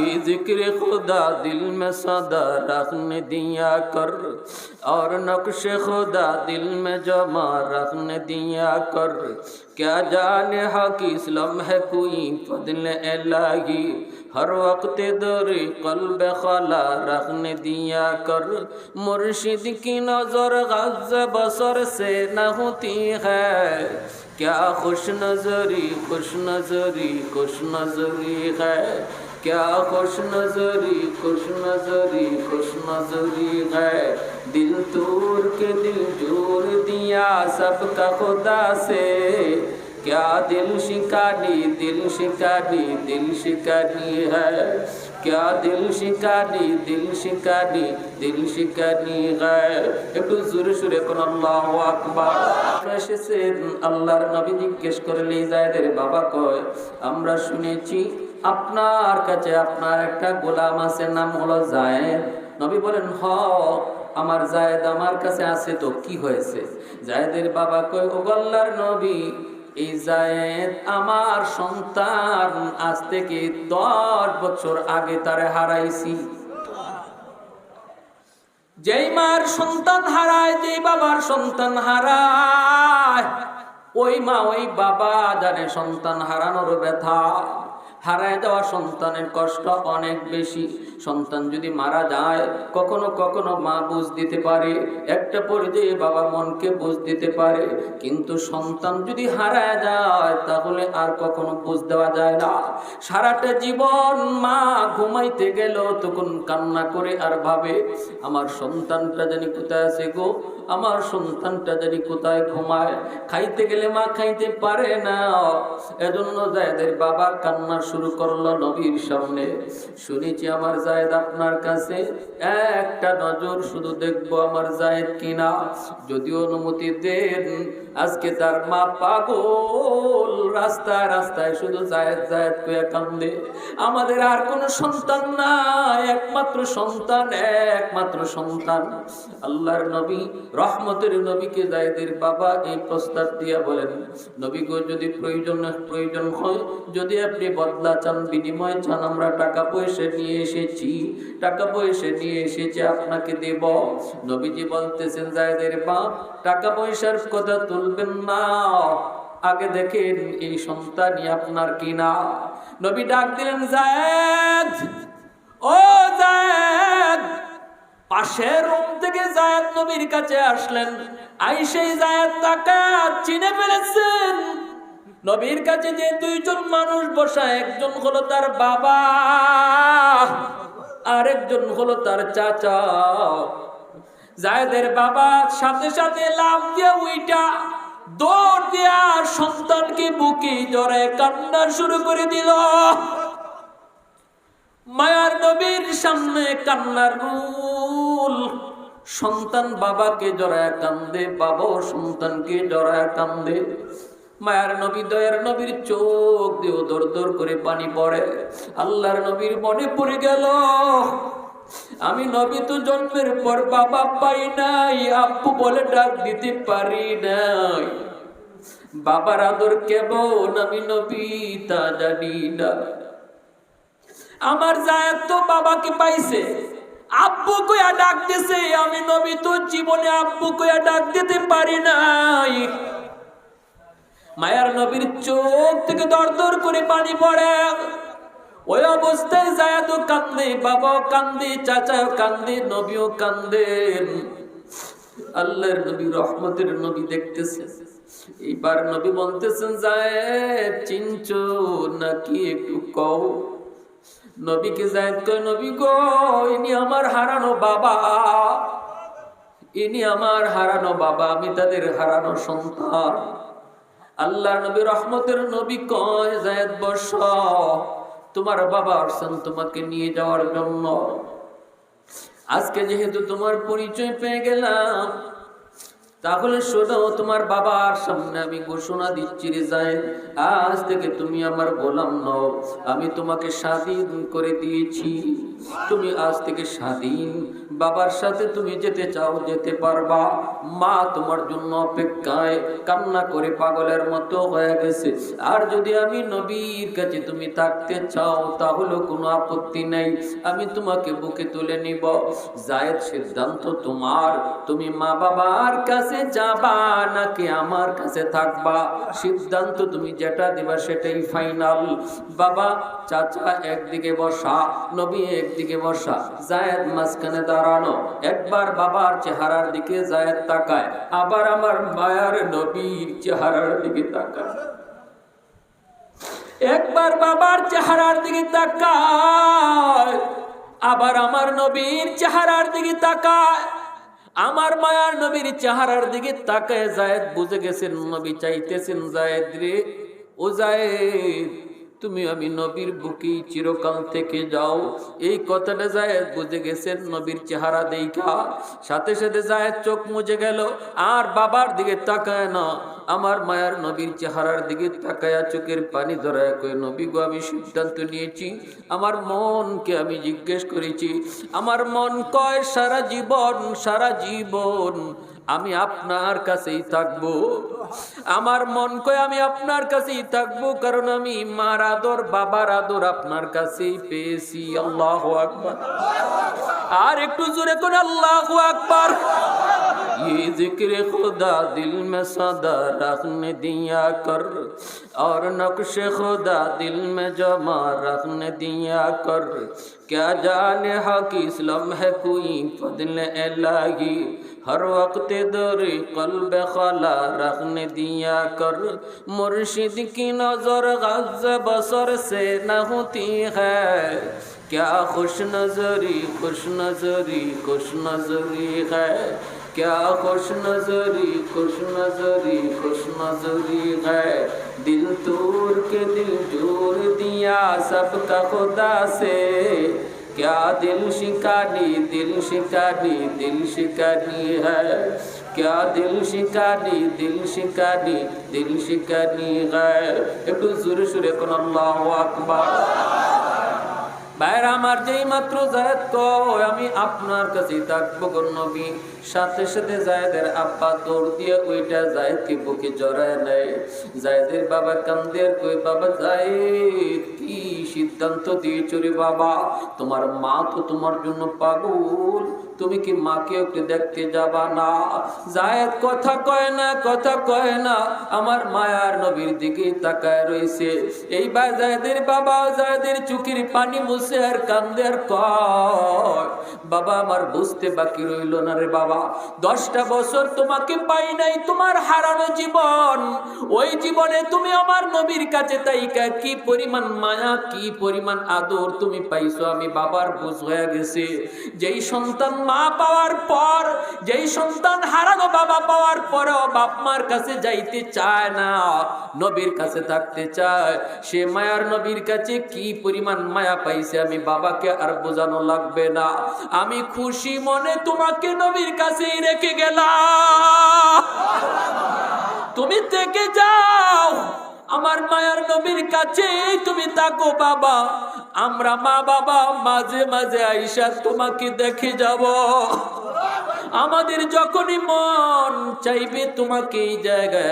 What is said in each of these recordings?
کی ذکر خدا دل میں صدا رکھنے دیا کر، اور نقش خدا دل میں جمع رکھنے دیا کر۔ کیا جانے حق اسلام ہے کوئی فضل الہی؟ ہر وقت در قلب خلا رکھنے دیا کر۔ مرشد کی نظر غز بسر سے نہ ہوتی ہے۔ کیا خوش نظری خوش نظری خوش نظری ہے۔ क्या خوش نظری خوش نظری خوش نظری ہے دل دور کے دل جور دیا سب کا خدا سے दिल دل شکاری دل شکاری دل شکاری क्या दिल शिकानी दिल शिकानी दिल শিকানি গায় একটু জোরে সুরে কোন আল্লাহ আকবার এসেছেন আল্লাহর নবী জিজ্ঞেস করলে জায়দের বাবা কয় আমরা শুনেছি আপনার কাছে আপনার একটা গোলাম আছে নাম হলো জায়েদ নবী বলেন হ আমার জায়েদ আমার কাছে আছে তো কি হয়েছে জায়েদের বাবা কয় ও আল্লাহর নবী এই আমার সন্তান, আজ থেকে দশ বছর আগে তারে হারাইছি। যেই মার সন্তান হারায়, যেই বাবার সন্তান হারায়, ওই মা ওই বাবা জানে সন্তান হারানোর ব্যথা। হারায় যাওয়া সন্তানের কষ্ট অনেক বেশি। সন্তান যদি মারা যায়, কখনো কখনো মা বুঝ দিতে পারে, একটা পর্যায়ে বাবা মনকে বুঝ দিতে পারে। কিন্তু সন্তান যদি হারায় যায়, তাহলে আর কখনো বুঝ দেওয়া যায় না। সারাটা জীবন মা ঘুমাইতে গেল, তখন কান্না করে আর ভাবে, আমার সন্তানটা জানি কোথায় আছে গো? আমার সন্তানটা জানি কোথায় ঘুমায়? খাইতে গেলে মা খাইতে পারে না। এজন্য জায়দের বাবা কান্না শুরু করল নবীর সামনে। শুনেছি আমার জায়দ আপনার কাছে একটা নজর, শুধু দেখব আমার জায়দ কিনা। যদি অনুমতি দেন আজকে তার মা পাগল, রাস্তায় রাস্তায় শুধু জায়দ জায়দ কয়ে কান্দে। আমাদের আর কোনো সন্তান নাই, একমাত্র সন্তান একমাত্র সন্তান। আল্লাহর নবী, রহমতের নবীকে জায়দের বাবা এই প্রস্তাব দিয়া বলেন, নবী গো, যদি প্রয়োজন প্রয়োজন হয়, যদি আপনি বদলা চান, বিনিময় চান, আমরা টাকা পয়সা নিয়ে এসেছি, টাকা পয়সা নিয়ে এসেছি, আপনাকে দেব। নবীজি বলতেছেন, জায়দের বাপ, টাকা পয়সার কথা তুলবেন না। আগে দেখেন এই সন্তানই আপনার কিনা। নবী ডাক দিলেন, জায়দ! ও জায়দ! পাশের রুম থেকে জায়দ নবীর কাছে আসলেন। আইসেই জায়দ তাকা চিনে ফেলেছেন। নবীর কাছে যে দুইজন মানুষ বসা, একজন হলো তার বাবা, আরেকজন হলো তার চাচা। জায়দের বাবা সাথে সাথে লাভ দিয়ে উইটা দৌড় দিয়া সন্তানকে বুকে জড়ায় কান্না শুরু করে দিল। মায়ার নবীর সামনে কান্নার রুল। সন্তান বাবাকে জড়ায় কান্দে, বাবা সন্তানকে জড়ায় কান্দে। মায়ার নবী দয়ার নবীর চোখ দিয়ে দর দর করে পানি পড়ে। আল্লাহর নবীর মনে পড়ে গেল আমি নবী তো জন্মের পর বাবা পাই নাই, আব্বু বলে ডাক দিতে পারি নাই। বাবার আদর কেমন আমি নবী তা জানি না। আমার জায়দ তো বাবাকে পাইছে, আব্বু কয়া ডাক দিছে, আমি নবী তো জীবনে আব্বু কয়া ডাক দিতে পারি নাই। মায়ার নবীর চোখ থেকে দর দর করে পানি পড়ে। ওই অবস্থায় জায়াদও কান্দে, বাবাও কান্দে, চাচাও কান্দে, নবীও কান্দেন। আল্লাহর নবী, রহমতের নবী দেখতেছে। এইবার নবী বলতেছেন, জায়েদ, চিনছো নাকি একটু কও? নবীকে জায়েদ কয়, নবী গো, ইনি আমার হারানো বাবা। ইনি আমার হারানো বাবা, আমি তাদের হারানো সন্তান। আল্লাহ নবী, রহমতের নবী কয়, জায়েদ বর্ষ তোমার বাবা আসছেন তোমাকে নিয়ে যাওয়ার জন্য। আজকে যেহেতু তোমার পরিচয় পেয়ে গেলাম তাহলে শোনো, তোমার বাবার সামনে আমি ঘোষণা দিচ্ছি রে জায়েদ। আজ থেকে তুমি আমার গোলাম নও, আমি তোমাকে স্বাধীন করে দিয়েছি। তুমি আজ থেকে স্বাধীন। বাবার সাথে তুমি যেতে চাও, যেতে পারবা। মা তোমার জন্য অপেক্ষায় কান্না করে পাগলের মতো হয়ে গেছে। আর যদি আমি নবীর কাছে তুমি থাকতে চাও, তাহলে কোনো আপত্তি নেই। আমি তোমাকে বুকে তুলে নিব। জায়েদ সিদ্ধান্ত তোমার। তুমি মা বাবার কাছে যাবা নাকি আমার কাছে থাকবা? সিদ্ধান্ত তুমি যেটা দিবা সেটাই ফাইনাল বাবা, চাচা একদিকে বসা, নবী একদিকে বসা, জায়েদ মাঝখানে দাঁড়ানো। একবার বাবার চেহারার দিকে জায়েদ তাকায়, আবার আমার মায়ার নবীর চেহারার দিকে তাকায়। একবার বাবার চেহারার দিকে তাকায়, আবার আমার নবীর চেহারার দিকে তাকায়। আমার মায়ার নবীর চেহারার দিকে তাকায় যায় বুঝে গেছেন, নবী চাইতেছেন জায়দ রে, ও জায়েদ তুমি আমি নবীর বুকি চিরকাল থেকে যাও। এই কথাটা জায়েদ বুঝে গেছেন নবীর চেহারা দেখা। সাথে সাথে জায়েদ চোখ মুজে গেল। আর বাবার দিকে তাকায় না। আমার মায়ার নবীর চেহারার দিকে তাকায়া চোখের পানি ধরায় করে নবী গো, আমি সিদ্ধান্ত নিয়েছি। আমার মনকে আমি জিজ্ঞেস করেছি, আমার মন কয়, সারা জীবন সারা জীবন আমি আপনার কাছেই থাকব? আমার মন কয়, আমি আপনার কাছেই থাকব, কারণ আমি মার আদর, বাবার আদর আপনার কাছেই পেয়েছি। আল্লাহ আর একটু জোরে কোন আল্লাহ আকবার। یہ ذکر خدا دل میں صدا رکھنے دیا کر، اور نقش خدا دل میں جمع رکھنے دیا کر۔ کیا جانے حق اسلم ہے کوئی فضل الہی؟ ہر وقت در قلب خلا رکھنے دیا کر۔ مرشد کی نظر غز بسر سے نہ ہوتی ہے۔ کیا خوش نظری خوش نظری خوش نظری ہے۔ کیا خوش نظری خوش نظری خوش نظری ہے دل تور کے دل جور دیا سب کا خدا سے کیا دل شکاری دل شکاری دل شکاری ہے کیا دل شکاری دل شکاری دل شکاری ہے ایک زور شرے کن اللہ اکبر ভাইরা আমার যেই মাত্র জায়দ কয়, আমি আপনার কাছে থাকব নবী। সাথে সাথে জায়দের আব্বা দৌড় দিয়ে ওইটা জায়দকে বুকে জড়ায় নেয়। জায়দের বাবা কান্দের কই বাবা জায়দ, কি সিদ্ধান্ত দিয়েছ রে বাবা? তোমার মা তো তোমার জন্য পাগল। তুমি কি মাকে একটু দেখতে যাবা না? জায়দ কথা কয় না, কথা কয় না। আমার মায়ার নবীর দিকে তাকায় রয়েছে। এইবার জায়দের বাবা, জায়দের চুকির পানি মুছে আর কান্দে আর বাবা, আমার বুঝতে বাকি রইল না রে বাবা। দশটা বছর তোমাকে পাই নাই তোমার হারানো জীবন। ওই জীবনে তুমি আমার নবীর কাছে তাইকা, কি পরিমাণ মায়া, কি পরিমাণ আদর তুমি পাইছো? আমি বাবার বুঝ হয়ে গেছে। যেই সন্তান মা পাওয়ার পর, যেই সন্তান হারানো বাবা পাওয়ার পরেও বাপ মার কাছে যাইতে চায় না, নবীর কাছে থাকতে চায়। সে মায়ার নবীর কাছে কি পরিমাণ মায়া পাইছে আমি বাবাকে আর বোঝানো লাগবে না। আমি খুশি মনে তোমাকে নবীর কাছেই রেখে গেলাম। তুমি থেকে যাও, আমার মায়ার নবীর কাছে তুমি থাকো বাবা। আমরা মা বাবা মাঝে মাঝে আইসা তোমাকে দেখে যাব। আমাদের যখনই মন চাইবে তোমাকে এই জায়গায়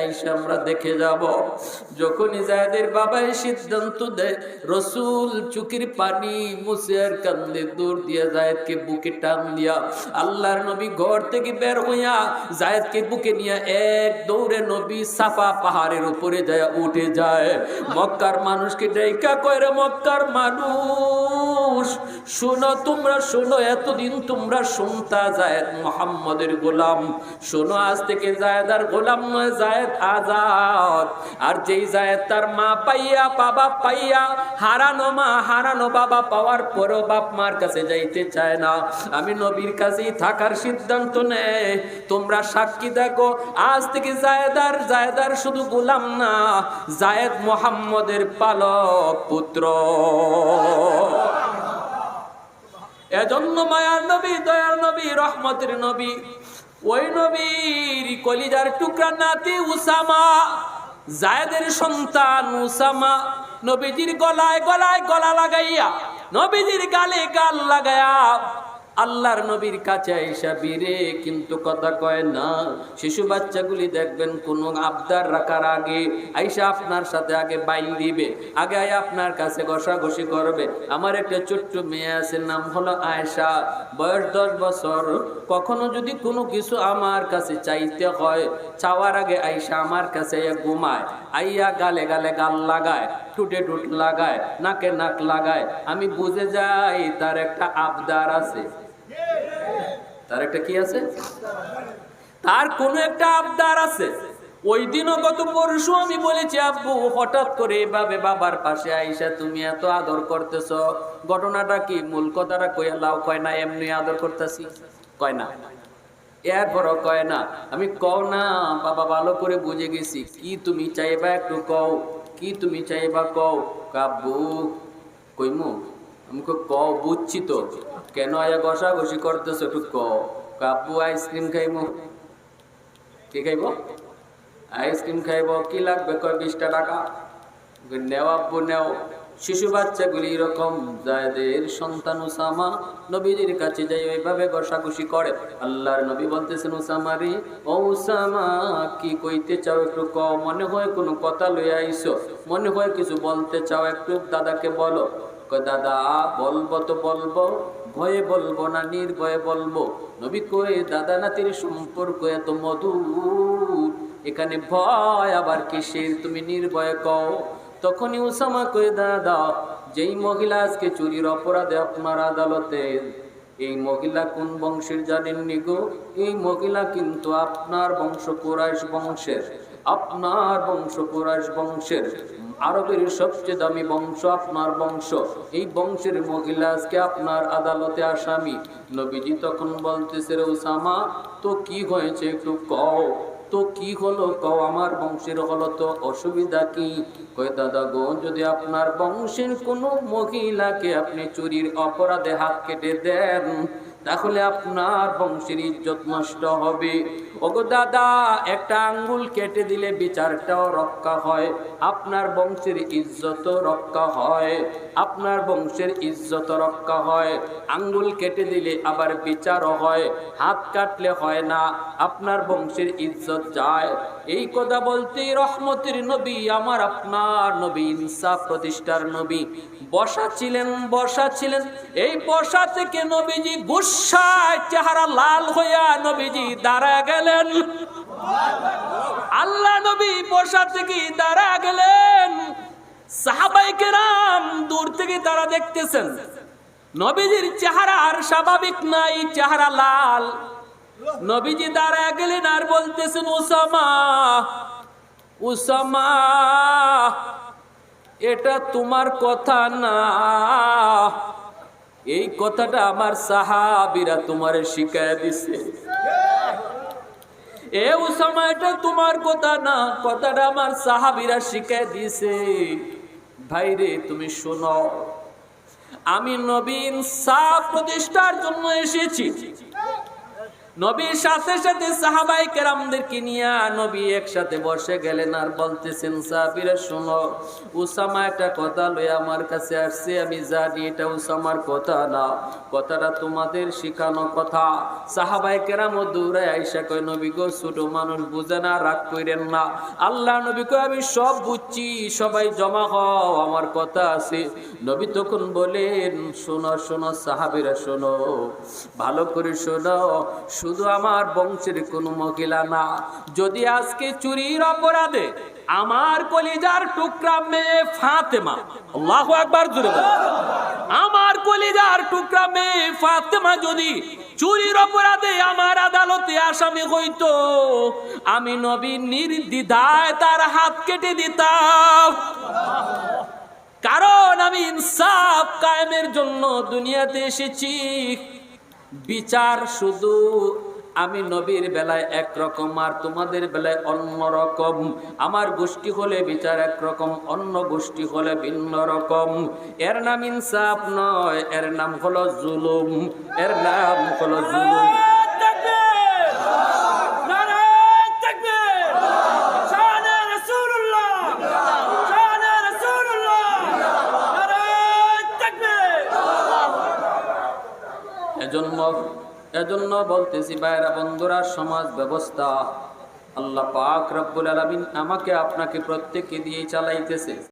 আইসা আমরা দেখে যাব। যখনই জায়দের বাবা এই সিদ্ধান্ত দেয়, রসুল চুকির পানি মুছে আর কান্দে, দূর দিয়া জায়দকে বুকে টান দিয়া, আল্লাহর নবী ঘর থেকে বের হইয়া জায়দকে বুকে নিয়ে এক দৌড়ে নবী সাফা পাহাড়ের উপরে যায় উঠে যায়। মক্কার মানুষকে ডাইকা কয়রে মক্কার মানুষ শোনো তোমরা, শোনো, এতদিন তোমরা শুনতা জায়েদ মোহাম্মদের গোলাম। শোনো, আজ থেকে জায়েদ আর গোলাম নয় জায়েদ আজাদ। আর যেই জায়েদ তার মা পাইয়া, বাবা পাইয়া, হারানো মা, হারানো বাবা পাওয়ার পরও বাপ মার কাছে যাইতে চায় না। আমি নবীর কাছেই থাকার সিদ্ধান্ত নেয় তোমরা সাক্ষী দেখো, আজ থেকে জায়েদার জায়েদার শুধু গোলাম না জায়েদ মোহাম্মদের পালক পুত্র। এজন্য মায়ার নবী, দয়ার নবী, রহমতের নবী, ওই নবীর কলিজার টুকরা নাতি উসামা, জায়দের সন্তান উসামা, নবীজির গলায় গলায় গলা লাগাইয়া, নবীজির গালে গাল লাগাইয়া আল্লাহর নবীর কাছে আইসা, বীরে, কিন্তু কথা কয় না। শিশু বাচ্চাগুলি দেখবেন কোনো আবদার রাখার আগে আইসা আপনার সাথে আগে বাইল দিবে। আগে আয় আপনার কাছে ঘষাঘষি করবে। আমার একটা ছোট্ট মেয়ে আছে, নাম হলো আয়েশা। বয়স দশ বছর। কখনো যদি কোনো কিছু আমার কাছে চাইতে হয়, চাওয়ার আগে আইসা আমার কাছে ঘুমায়। আইয়া গালে গালে গাল লাগায় টুটে টুট লাগায়, নাকে নাক লাগায়। আমি বুঝে যাই তার একটা আবদার আছে। তার একটা কি আছে? তার কোনো একটা আবদার আছে। ওই দিনও গত পরশু আমি বলেছি, আব্বু, হঠাৎ করে এভাবে বাবার পাশে আইসা তুমি এত আদর করতেছ। ঘটনাটা কি? মূল কথাটা কইয়া লাও, কয় না, এমনি আদর করতেছি? কয় না। এরপরও কয় না। আমি কও না, বাবা ভালো করে বুঝে গেছি। কি তুমি চাইবা একটু কও, কি তুমি চাইবা কও? কাব্বু কইমু আমি কই, কও বুঝছি তো। কেন আয়া ঘষা ঘষি করতেছো একটু কও। কাব্বু আইসক্রিম খাইমু কি খাইব? আইসক্রিম খাইব। কি লাগবে কয় বিশটা টাকা? নেও আব্বু নেও। শিশু বাচ্চাগুলি এরকম যাদের সন্তান উসামা নবীজির কাছে যাই ওইভাবে ঘষাঘষি করে। আল্লাহর নবী বলতেছেন উসামা রে ও উসামা কি কইতে চাও একটু ক মনে হয় কোনো কথা লইয়া আইসো। মনে হয় কিছু বলতে চাও একটু দাদাকে বলো। দাদা, বলব তো বলব, ভয়ে বলব না, নির্ভয়ে বলব। নবী কয়ে, দাদা না নাতির সম্পর্ক এত মধুর। এখানে ভয় আবার কিসের? তুমি নির্ভয়ে কও। তখনই উসামা কয়ে, দাদা, যেই মহিলা আজকে চুরির অপরাধে আপনার আদালতে, এই মহিলা কোন বংশের জানেননি গো? এই মহিলা কিন্তু আপনার বংশ কুরাইশ বংশের। আপনার বংশ কুরাইশ বংশের, আরবের সবচেয়ে দামি বংশ আপনার বংশ। এই বংশের মহিলা আজকে আপনার আদালতে আসামি। নবীজি তখন বলতেছে, রে ওসামা তো কি হয়েছে একটু কও। তো কি হলো কও, আমার বংশের হলো তো অসুবিধা কি? কয়, দাদা গো, যদি আপনার বংশের কোনো মহিলাকে আপনি চুরির অপরাধে হাত কেটে দেন তাহলে আপনার বংশের ইজ্জত নষ্ট হবে। ওগো দাদা, একটা আঙ্গুল কেটে দিলে বিচারটাও রক্ষা হয়। আপনার বংশের ইজ্জত রক্ষা হয়। আপনার বংশের ইজ্জত রক্ষা হয়। আঙ্গুল কেটে দিলে আবার বিচারও হয়। হাত কাটলে হয় না, আপনার বংশের ইজ্জত যায়। এই কথা বলতে রহমতের নবী, আমার আপনার নবী, ইনসাফ প্রতিষ্ঠার নবী। বসা ছিলেন বসা ছিলেন। এই বসা থেকে নবীজি গুসায় চেহারা লাল হইয়া নবীজি দাঁড়া গেলেন। আল্লাহ নবী বসা থেকে দাঁড়া গেলেন। সাহাবাই কেরাম দূর থেকে তারা দেখতেছেন। নবীজির চেহারা আর স্বাভাবিক নাই, চেহারা লাল। নবীজি দাঁড়া গেলেন আর বলতেছেন, উসামা উসামা, এটা তোমার কথা না। এই কথাটা আমার সাহাবিরা তোমার শিখায় দিছে। এ সময়টা তোমার কথা না, কথাটা আমার সাহাবিরা শিখায় দিছে। ভাইরে, তুমি শোনো, আমি নবীন সাহ প্রতিষ্ঠার জন্য এসেছি। নবীর সাথে সাথে সাহাবাই কেরামদেরকে নিয়ে নবী একসাথে বসে গেলেন আর বলতেছেন, সাহাবিরা, শোনো, উসামা একটা কথা লয়ে আমার কাছে আসছে, আমি জানি এটা উসামার কথা না, কথাটা তোমাদের শিখানো কথা। সাহাবাই কেরাম ও দৌড়ায় আইসা কয়, নবী গো, ছোট মানুষ বুঝে না, রাগ কইরেন না। আল্লাহ নবী কয়, আমি সব বুঝছি, সবাই জমা হও, আমার কথা আছে। নবী তখন বলেন, শোনো শোনো, সাহাবিরা, শোনো, ভালো করে শোনো শুধু আমার বংশের কোনো মহিলা না, যদি আজকে চুরির অপরাধে আমার কলিজার টুকরা মেয়ে ফাতেমা, আল্লাহ একবার জুড়ে। আমার কলিজার টুকরা মেয়ে ফাতেমা যদি চুরির অপরাধে আমার আদালতে আসামি হইতো, আমি নবী নির্দ্বিধায় তার হাত কেটে দিতাম কারণ আমি ইনসাফ কায়েমের জন্য দুনিয়াতে এসেছি বিচার শুধু আমি নবীর বেলায় একরকম আর তোমাদের বেলায় অন্য রকম আমার গোষ্ঠী হলে বিচার একরকম, অন্য গোষ্ঠী হলে ভিন্ন রকম। এর নাম ইনসাফ নয়, এর নাম হলো জুলুম, এর নাম হলো জুলুম। এজন্য এজন্য বলতেছি বাইরা বন্ধুরা, সমাজ ব্যবস্থা। আল্লাহ পাক রব্বুল আলমিন আমাকে আপনাকে প্রত্যেককে দিয়ে চালাইতেছে।